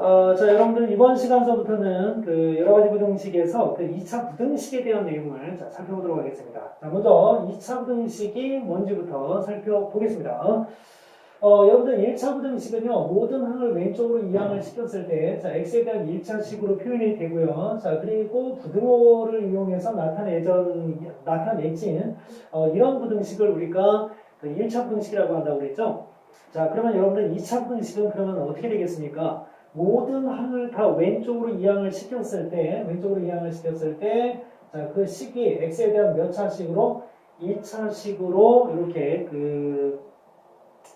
어, 자, 여러분들 이번 시간서부터는 그 여러 가지 부등식에서 그 2차 부등식에 대한 내용을 자, 살펴보도록 하겠습니다. 자, 먼저 2차 부등식이 뭔지부터 살펴보겠습니다. 어, 여러분들 1차 부등식은요, 모든 항을 왼쪽으로 이항을 시켰을 때, 자, x에 대한 1차식으로 표현이 되고요. 자, 그리고 부등호를 이용해서 나타내전, 나타내진, 어, 이런 부등식을 우리가 그 1차 부등식이라고 한다고 그랬죠? 자, 그러면 여러분들 2차 부등식은 그러면 어떻게 되겠습니까? 모든 항을 다 왼쪽으로 이항을 시켰을 때, 왼쪽으로 이항을 시켰을 때, 자, 그 식이 x에 대한 몇 차식으로? 2차식으로 이렇게 그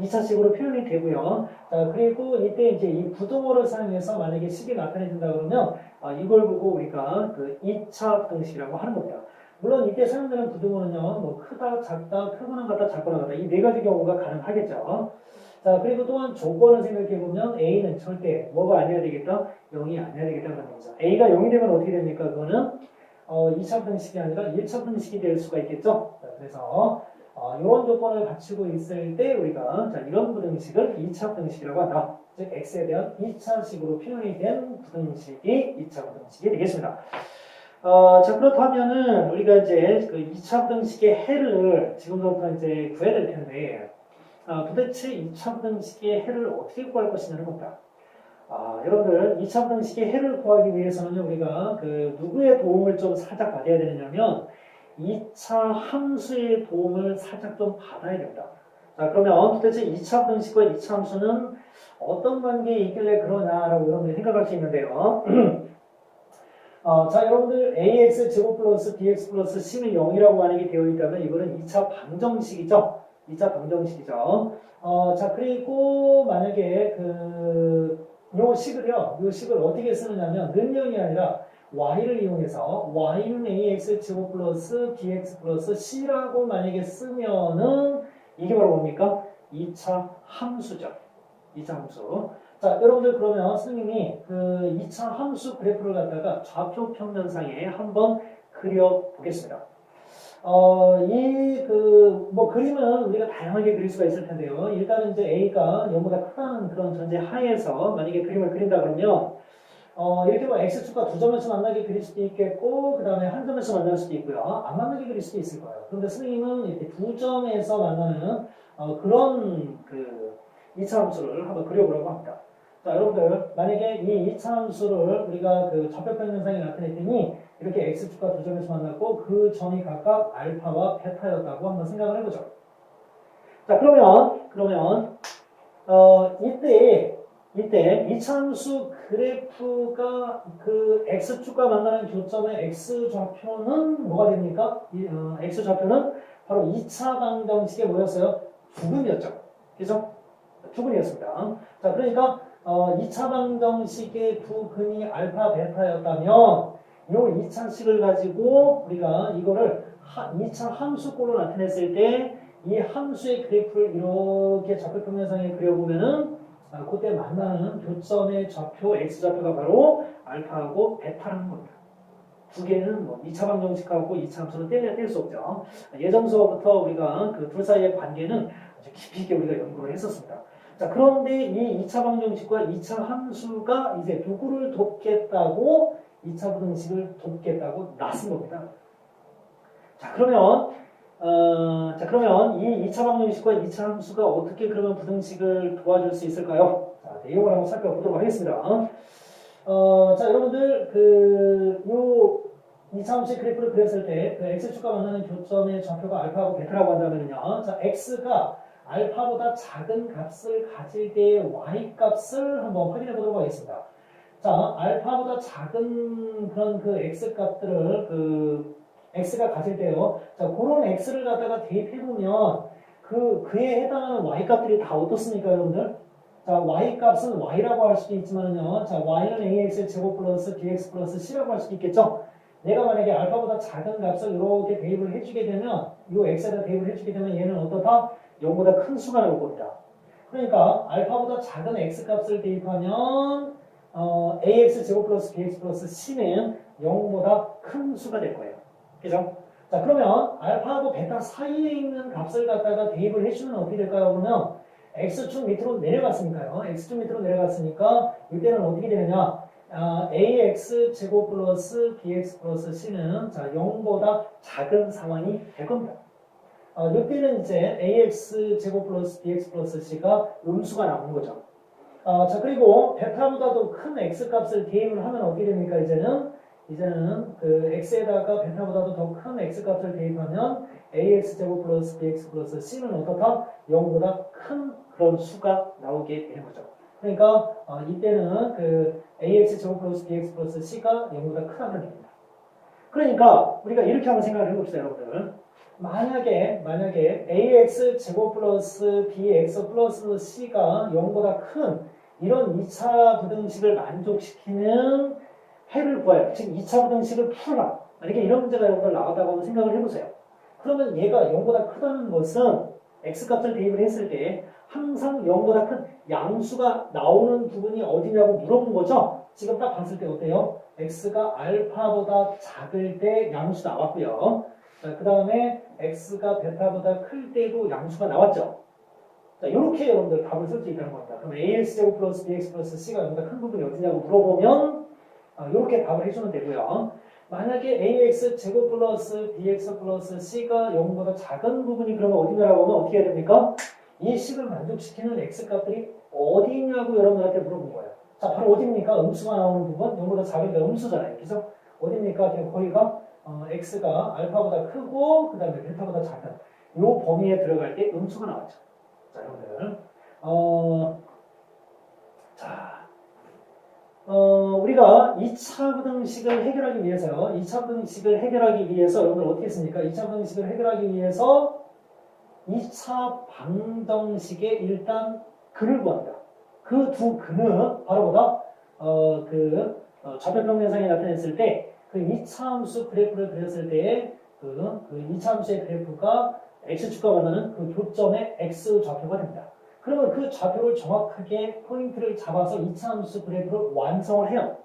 2차식으로 표현이 되고요. 자, 그리고 이때 이제 이 부등호를 사용해서 만약에 식이 나타내진다 그러면 아, 이걸 보고 우리가 그 2차 부등식이라고 하는 겁니다. 물론 이때 사용되는 부등호는요, 뭐 크다, 작다, 크거나 같다, 작거나 같다 이 네 가지 경우가 가능하겠죠. 자, 그리고 또한 조건을 생각해 보면 A는 절대 뭐가 아니어야 되겠다? 0이 아니어야 되겠다 그런 거죠. A가 0이 되면 어떻게 됩니까? 그거는 어, 2차 분식이 아니라 1차 분식이 될 수가 있겠죠. 자, 그래서 어, 이런 조건을 갖추고 있을 때 우리가 자, 이런 부등식을 2차 부등식이라고 한다. 즉 x에 대한 2차식으로 표현이 된 부등식이 2차 부등식이 되겠습니다. 어, 자 그렇다면은 우리가 이제 그 2차 부등식의 해를 지금부터 이제 구해야 될 텐데 아, 도대체 2차 부등식의 해를 어떻게 구할 것이냐는 겁니다. 아, 여러분들 2차 부등식의 해를 구하기 위해서는 우리가 그 누구의 도움을 좀 살짝 받아야 되느냐면 2차 함수의 도움을 살짝 좀 받아야 됩니다. 자, 그러면 도대체 2차 분식과 2차 함수는 어떤 관계에 있길래 그러냐라고 여러분들이 생각할 수 있는데요. 어, 자, 여러분들 ax 제곱 플러스 bx 플러스 c는 0이라고 만약에 되어 있다면 이거는 2차 방정식이죠. 2차 방정식이죠. 어, 자, 그리고 만약에 그, 요 식을요, 요 식을 어떻게 쓰느냐면, 는영이 아니라 y를 이용해서 y는 ax 제곱 플러스 bx 플러스 c라고 만약에 쓰면은 이게 바로 뭡니까? 2차 함수죠. 2차 함수. 자, 여러분들 그러면 선생님이 그 2차 함수 그래프를 갖다가 좌표 평면상에 한번 그려 보겠습니다. 어, 이, 그, 뭐, 그림은 우리가 다양하게 그릴 수가 있을 텐데요. 일단은 이제 A가 0보다 크다는 그런 전제 하에서 만약에 그림을 그린다 그러면, 어, 이렇게 뭐 X축과 두 점에서 만나게 그릴 수도 있겠고, 그 다음에 한 점에서 만날 수도 있고요. 안 만나게 그릴 수도 있을 거예요. 그런데 선생님은 이렇게 두 점에서 만나는, 어, 그런 그 2차 함수를 한번 그려보려고 합니다. 자, 여러분들, 만약에 이 2차 함수를 우리가 그 좌표평면상에 나타냈더니, 이렇게 X축과 두 점에서 만났고, 그 점이 각각 알파와 베타였다고 한번 생각을 해보죠. 자, 그러면, 그러면, 어, 이때, 이때 이차함수 그래프가 그 x축과 만나는 교점의 x 좌표는 뭐가 됩니까? 이, 어, x 좌표는 바로 2차 방정식의 뭐였어요? 죽음이었죠. 그죠? 죽음이었습니다. 자, 그러니까 어, 2차 방정식의 두 근이 알파 베타였다면 요 2차식을 가지고 우리가 이거를 하, 2차 함수꼴로 나타냈을 때 이 함수의 그래프를 이렇게 좌표평면상에 그려보면은 아, 그때 만나는 교점의 좌표 x좌표가 바로 알파하고 베타라는 겁니다. 두 개는 뭐 2차 방정식하고 2차 함수는 떼려 뗄수 없죠. 예전 수업부터 우리가 그 둘 사이의 관계는 아주 깊이 있게 우리가 연구를 했었습니다. 자, 그런데 이 2차 방정식과 2차 함수가 이제 누구를 돕겠다고 2차 부등식을 돕겠다고 놨은 겁니다. 자, 그러면 어, 자, 그러면 이 2차 방정식과 2차 함수가 어떻게 그러면 부등식을 도와줄 수 있을까요? 자, 내용을 한번 살펴보도록 하겠습니다. 어, 자, 여러분들, 그, 요 2차 함수의 그래프를 그렸을 때, 그 x축과 만나는 교점의 좌표가 알파하고 베타라고 한다면요. 자, x가 알파보다 작은 값을 가질 때의 y 값을 한번 확인해 보도록 하겠습니다. 자, 알파보다 작은 그런 그 x 값들을 그 x가 가질 때요. 자, 그런 x를 갖다가 대입해 보면 그, 그에 해당하는 y 값들이 다 어떻습니까, 여러분들? 자, y 값은 y라고 할 수도 있지만요. 자, y는 ax 제곱 플러스 bx 플러스 c라고 할 수도 있겠죠? 내가 만약에 알파보다 작은 값을 이렇게 대입을 해주게 되면, 이 x에다 대입을 해주게 되면 얘는 어떻다? 0보다 큰 수가 나올 겁니다. 그러니까 알파보다 작은 x 값을 대입하면 어, ax 제곱 플러스 bx 플러스 c는 0보다 큰 수가 될 거예요. 그죠? 자, 그러면 알파하고 베타 사이에 있는 값을 갖다가 대입을 해주면 어떻게 될까요? 그러면 x축 밑으로 내려갔으니까요. x축 밑으로 내려갔으니까 이때는 어떻게 되느냐? 아, ax 제곱 플러스 bx 플러스 c는 자 0보다 작은 상황이 될 겁니다. 어, 이때는 이제 ax 제곱 플러스 bx 플러스 c가 음수가 나오는 거죠. 어, 자 그리고 베타보다도 큰 x 값을 대입을 하면 어떻게 됩니까? 이제는 이제는 그 x에다가 베타보다도 더 큰 x 값을 대입하면 ax 제곱 플러스 bx 플러스 c는 어떻다? 0보다 큰 그런 수가 나오게 되는 거죠. 그러니까 어, 이때는 그 ax 제곱 플러스 bx 플러스 c가 0보다 크다는 얘기입니다. 그러니까 우리가 이렇게 한번 생각을 해봅시다, 여러분들. 만약에 만약에 ax 제곱 플러스 bx 플러스 c가 0보다 큰 이런 2차 부등식을 만족시키는 해를 구하여 즉 2차 부등식을 풀어라. 만약에 이런 문제가 여러분들 나왔다고 생각을 해보세요. 그러면 얘가 0보다 크다는 것은 x값을 대입을 했을 때 항상 0보다 큰 양수가 나오는 부분이 어디냐고 물어본 거죠? 지금 딱 봤을 때 어때요? x가 알파보다 작을 때 양수 나왔고요 그 다음에 x가 베타보다 클 때도 양수가 나왔죠 자, 이렇게 여러분들 답을 쓸 수 있다는 겁니다. 그럼 ax 제곱 플러스 bx 플러스 c가 여기다 큰 부분이 어디냐고 물어보면 이렇게 답을 해주면 되고요. 만약에 ax 제곱 플러스 bx 플러스 c가 0보다 작은 부분이 그러면 어디냐라고 하면 어떻게 해야 됩니까? 이 식을 만족시키는 x 값들이 어디 있냐고 여러분들한테 물어본 거예요. 자, 바로 어디입니까? 음수가 나오는 부분, 0보다 작으니까 음수잖아요. 그래서 어디입니까? 거기가 어, x가 알파보다 크고 그 다음에 베타보다 작은 이 범위에 들어갈 때 음수가 나왔죠. 자, 여러분들. 어, 자, 어, 우리가 2차 부등식을 해결하기 위해서요. 2차 부등식을 해결하기 위해서 여러분들 어떻게 했습니까? 2차 부등식을 해결하기 위해서 2차 방정식의 일단 근을 구합니다. 그 두 근은 바로 보다 어, 그 어, 좌표평면상에 나타냈을 때 그 2차 함수 그래프를 그렸을 때의 그, 그 2차 함수의 그래프가 x축과 만나는 그 교점의 x 좌표가 됩니다. 그러면 그 좌표를 정확하게 포인트를 잡아서 2차 함수 그래프를 완성을 해요.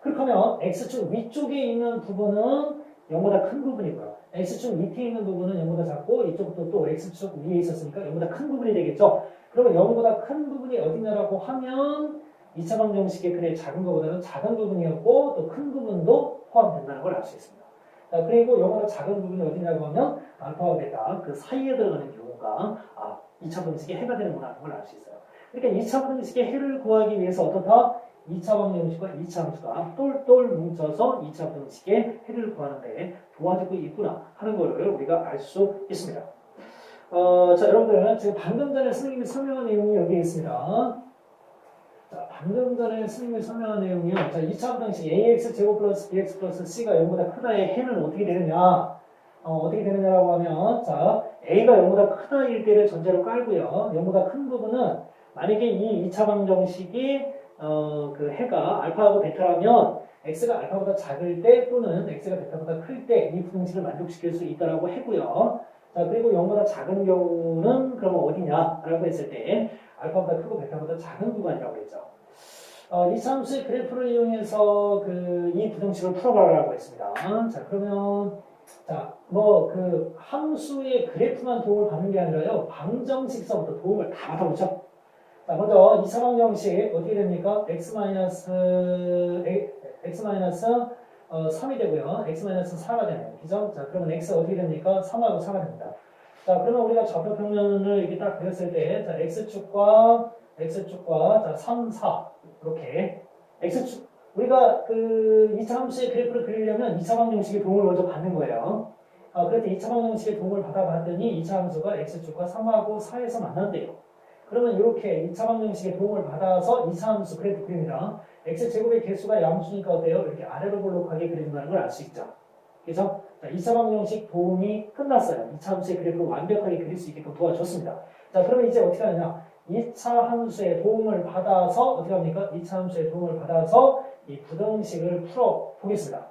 그렇게 하면 x축 위쪽에 있는 부분은 0보다 큰 부분이고요. x축 밑에 있는 부분은 0보다 작고 이쪽도 또 x축 위에 있었으니까 0보다 큰 부분이 되겠죠. 그러면 0보다 큰 부분이 어디냐라고 하면 2차 방정식의 근의 작은 것보다는 작은 부분이었고 또 큰 부분도 포함된다는 걸 알 수 있습니다. 자, 그리고 0보다 작은 부분이 어디냐고 하면 알파와 베타 그 사이에 들어가는 경우가 아, 2차 방정식의 해가 되는구나 하는 걸 알 수 있어요. 그러니까 2차 방정식의 해를 구하기 위해서 어떻다? 2차 방정식과 2차 함수가 똘똘 뭉쳐서 2차 방정식의 해를 구하는데 도와주고 있구나 하는 거를 우리가 알 수 있습니다. 어, 자, 여러분들 지금 방금 전에 선생님이 설명한 내용이 여기 있습니다. 자, 방금 전에 선생님이 설명한 내용이요. 자, 2차 방정식 ax 제곱 플러스 bx 플러스 c가 0보다 크다의 해는 어떻게 되느냐? 어, 어떻게 되느냐라고 하면 자, a가 0보다 크다일 때를 전제로 깔고요. 0보다 큰 부분은 만약에 이 2차 방정식이 어, 그 해가 알파하고 베타라면 x가 알파보다 작을 때 또는 x가 베타보다 클 때이 부등식을 만족시킬 수 있다라고 했고요. 자, 그리고 0보다 작은 경우는 그러면 어디냐라고 했을 때 알파보다 크고 베타보다 작은 구간이라고 했죠. 어, 이 함수의 그래프를 이용해서 그 이 부등식을 풀어봐라고 했습니다. 자, 그러면 자, 뭐 그 함수의 그래프만 도움을 받는 게 아니라요. 방정식서부터 도움을 다 받아보죠. 자, 먼저 2차 방정식 어떻게 됩니까? x 마이너스 x 마이너스 어, 3이 되고요. x 마이너스 4가 되네요. 그죠? 자, 그러면 x 어떻게 됩니까? 3하고 4가 됩니다. 자, 그러면 우리가 좌표 평면을 이렇게 딱 그렸을 때, 자, x축과 x축과 자, 3, 4 이렇게 x축 우리가 그 2차 함수의 그래프를 그리려면 2차 방정식의 도움을 먼저 받는 거예요. 아, 그래서 2차 방정식의 도움을 받아봤더니 2차 함수가 x축과 3하고 4에서 만난대요. 그러면 이렇게 2차 방정식의 도움을 받아서 2차 함수 그래프 그립니다. x제곱의 개수가 양수니까 어때요? 이렇게 아래로 볼록하게 그린다는 걸 알 수 있죠. 그래서 자, 2차 방정식 도움이 끝났어요. 2차 함수의 그래프를 완벽하게 그릴 수 있게끔 도와줬습니다. 자, 그러면 이제 어떻게 하느냐? 2차 함수의 도움을 받아서 어떻게 합니까? 2차 함수의 도움을 받아서 이 부등식을 풀어 보겠습니다.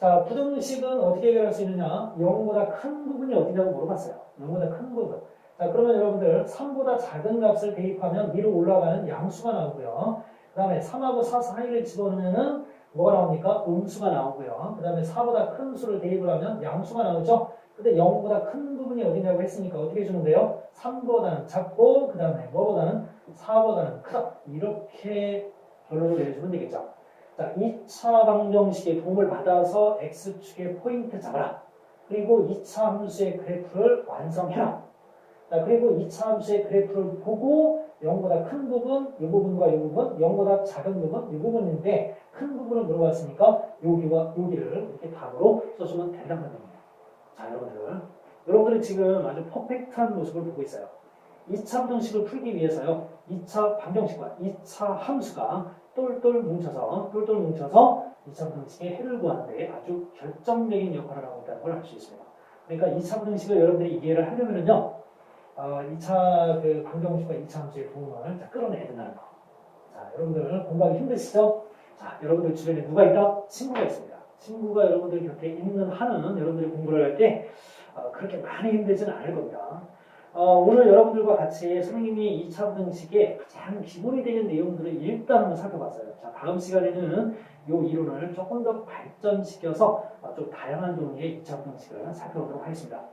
자, 부등식은 어떻게 해결할 수 있느냐? 0보다 큰 부분이 어디냐고 물어봤어요. 0보다 큰 부분. 자, 그러면 여러분들 3보다 작은 값을 대입하면 위로 올라가는 양수가 나오고요. 그 다음에 3하고 4 사이를 집어넣으면은 뭐가 나옵니까? 음수가 나오고요. 그 다음에 4보다 큰 수를 대입을 하면 양수가 나오죠. 근데 0보다 큰 부분이 어디냐고 했으니까 어떻게 주는데요? 3보다는 작고 그 다음에 뭐보다는 4보다는 크다. 이렇게 결론을 내주면 되겠죠. 자, 2차 방정식의 도움을 받아서 x축의 포인트 잡아라. 그리고 2차 함수의 그래프를 완성해라. 자, 그리고 2차 함수의 그래프를 보고 0보다 큰 부분, 이 부분과 이 부분, 0보다 작은 부분, 이 부분인데 큰 부분을 물어봤으니까 여기와 여기를 이렇게 답으로 써주면 된다는 겁니다. 자, 여러분들. 여러분들은 지금 아주 퍼펙트한 모습을 보고 있어요. 2차 방정식을 풀기 위해서요. 2차 방정식과 2차 함수가 똘똘 뭉쳐서 똘똘 뭉쳐서 2차 방정식의 해를 구하는 데 아주 결정적인 역할을 하고 있다는 걸 알 수 있습니다. 그러니까 2차 방정식을 여러분들이 이해를 하려면은요. 어, 2차 그 방정식과 2차 함수의 자, 끌어내야 된다는 거. 자, 여러분들 공부하기 힘드시죠? 자, 여러분들 주변에 누가 있다? 친구가 있습니다. 친구가 여러분들 곁에 있는 한은 여러분들이 공부를 할때 어, 그렇게 많이 힘들지는 않을 겁니다. 어, 오늘 여러분들과 같이 선생님이 2차 방정식의 가장 기본이 되는 내용들을 일단 한번 살펴봤어요. 자, 다음 시간에는 이 이론을 조금 더 발전시켜서 어, 좀 다양한 종류의 2차 방정식을 살펴보도록 하겠습니다.